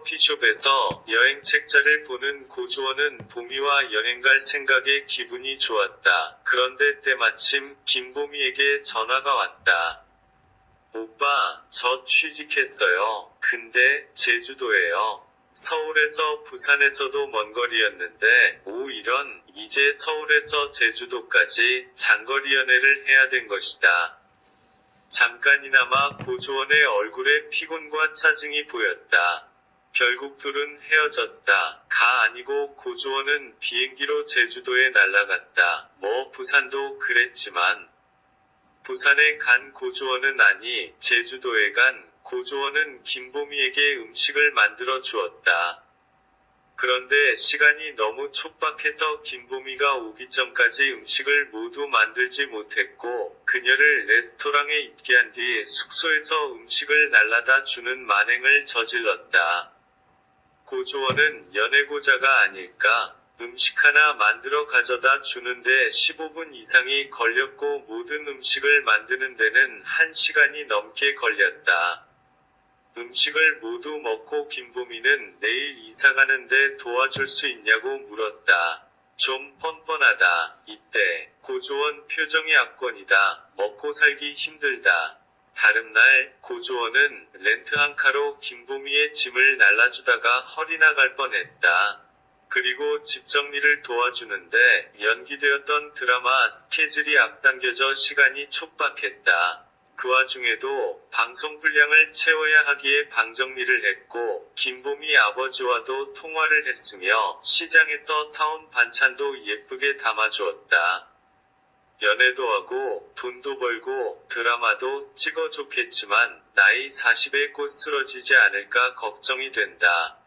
커피숍에서 여행 책자를 보는 고주원은 봄이와 여행 갈 생각에 기분이 좋았다. 그런데 때마침 김봄이에게 전화가 왔다. 오빠, 저 취직했어요. 근데 제주도에요. 서울에서 부산에서도 먼 거리였는데, 오 이런, 이제 서울에서 제주도까지 장거리 연애를 해야 된 것이다. 잠깐이나마 고조원의 얼굴에 피곤과 짜증이 보였다. 결국 둘은 헤어졌다. 가 아니고 고조원은 비행기로 제주도에 날아갔다. 뭐 부산도 그랬지만 부산에 간 고조원은 아니 제주도에 간 고조원은 김보미에게 음식을 만들어 주었다. 그런데 시간이 너무 촉박해서 김보미가 오기 전까지 음식을 모두 만들지 못했고 그녀를 레스토랑에 있게 한 뒤 숙소에서 음식을 날라다 주는 만행을 저질렀다. 고조원은 연애고자가 아닐까? 음식 하나 만들어 가져다 주는데 15분 이상이 걸렸고 모든 음식을 만드는 데는 1시간이 넘게 걸렸다. 음식을 모두 먹고 김보미는 내일 이사 가는데 도와줄 수 있냐고 물었다. 좀 뻔뻔하다. 이때 고조원 표정이 압권이다. 먹고 살기 힘들다. 다른 날 고조원은 렌트 한 카로 김보미의 짐을 날라주다가 허리 나갈 뻔했다. 그리고 집 정리를 도와주는데 연기되었던 드라마 스케줄이 앞당겨져 시간이 촉박했다. 그 와중에도 방송 분량을 채워야 하기에 방 정리를 했고 김보미 아버지와도 통화를 했으며 시장에서 사온 반찬도 예쁘게 담아주었다. 연애도 하고 돈도 벌고 드라마도 찍어 좋겠지만 나이 40에 곧 쓰러지지 않을까 걱정이 된다.